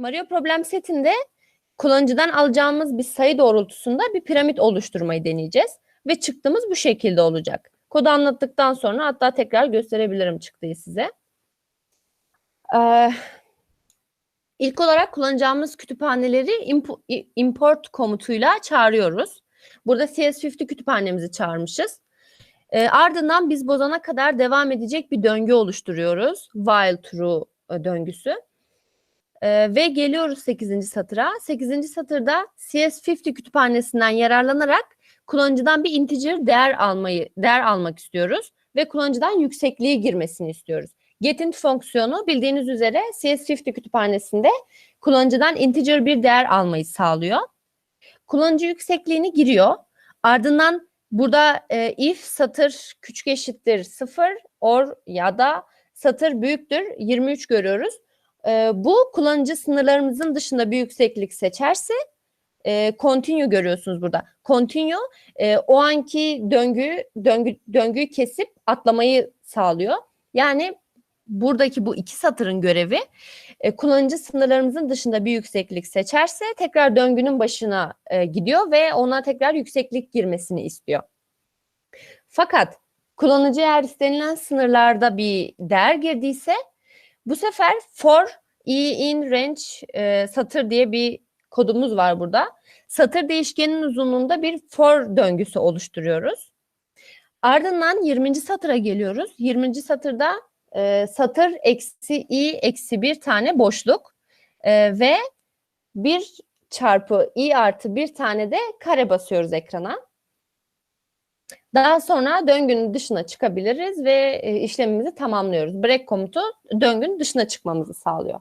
Mario problem setinde kullanıcıdan alacağımız bir sayı doğrultusunda bir piramit oluşturmayı deneyeceğiz. Ve çıktığımız bu şekilde olacak. Kodu anlattıktan sonra hatta tekrar gösterebilirim çıktığı size. Ee, ilk olarak kullanacağımız kütüphaneleri impo- import komutuyla çağırıyoruz. Burada CS50 kütüphanemizi çağırmışız. Ee, ardından biz bozana kadar devam edecek bir döngü oluşturuyoruz. While true e, döngüsü. Ee, ve geliyoruz 8. satıra. 8. satırda CS50 kütüphanesinden yararlanarak kullanıcıdan bir integer değer almayı değer almak istiyoruz ve kullanıcıdan yüksekliği girmesini istiyoruz. GetInt fonksiyonu bildiğiniz üzere CS50 kütüphanesinde kullanıcıdan integer bir değer almayı sağlıyor. Kullanıcı yüksekliğini giriyor. Ardından burada e, if satır küçük eşittir 0 or ya da satır büyüktür 23 görüyoruz. E, bu kullanıcı sınırlarımızın dışında bir yükseklik seçerse e, continue görüyorsunuz burada. Continue e, o anki döngü döngü döngüyü kesip atlamayı sağlıyor. Yani buradaki bu iki satırın görevi e, kullanıcı sınırlarımızın dışında bir yükseklik seçerse tekrar döngünün başına e, gidiyor ve ona tekrar yükseklik girmesini istiyor. Fakat kullanıcı eğer istenilen sınırlarda bir değer girdiyse bu sefer for i in range e, satır diye bir kodumuz var burada. Satır değişkeninin uzunluğunda bir for döngüsü oluşturuyoruz. Ardından 20. satıra geliyoruz. 20. satırda e, satır eksi i eksi bir tane boşluk e, ve bir çarpı i artı bir tane de kare basıyoruz ekrana. Daha sonra döngünün dışına çıkabiliriz ve e, işlemimizi tamamlıyoruz. Break komutu döngünün dışına çıkmamızı sağlıyor.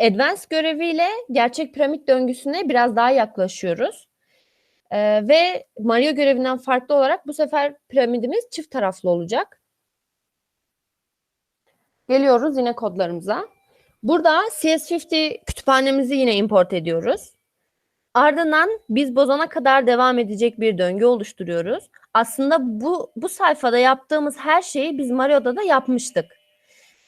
Advanced göreviyle gerçek piramit döngüsüne biraz daha yaklaşıyoruz. Ee, ve Mario görevinden farklı olarak bu sefer piramidimiz çift taraflı olacak. Geliyoruz yine kodlarımıza. Burada CS50 kütüphanemizi yine import ediyoruz. Ardından biz bozana kadar devam edecek bir döngü oluşturuyoruz. Aslında bu bu sayfada yaptığımız her şeyi biz Mario'da da yapmıştık.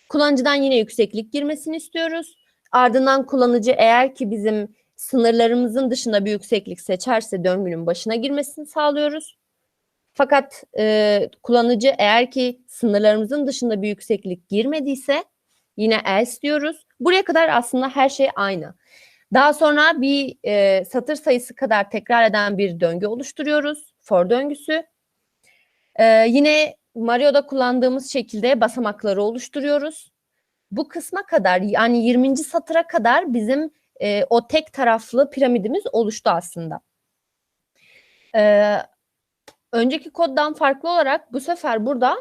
Kullanıcıdan yine yükseklik girmesini istiyoruz. Ardından kullanıcı eğer ki bizim sınırlarımızın dışında bir yükseklik seçerse döngünün başına girmesini sağlıyoruz. Fakat e, kullanıcı eğer ki sınırlarımızın dışında bir yükseklik girmediyse yine else diyoruz. Buraya kadar aslında her şey aynı. Daha sonra bir e, satır sayısı kadar tekrar eden bir döngü oluşturuyoruz. For döngüsü. E, yine Mario'da kullandığımız şekilde basamakları oluşturuyoruz. Bu kısma kadar yani 20. satıra kadar bizim e, o tek taraflı piramidimiz oluştu aslında. E, önceki koddan farklı olarak bu sefer burada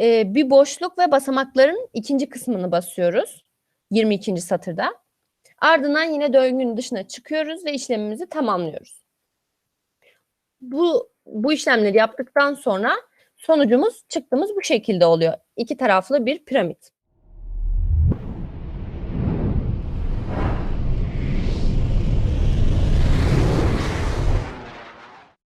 e, bir boşluk ve basamakların ikinci kısmını basıyoruz. 22. satırda. Ardından yine döngünün dışına çıkıyoruz ve işlemimizi tamamlıyoruz. Bu bu işlemleri yaptıktan sonra sonucumuz çıktığımız bu şekilde oluyor. İki taraflı bir piramit.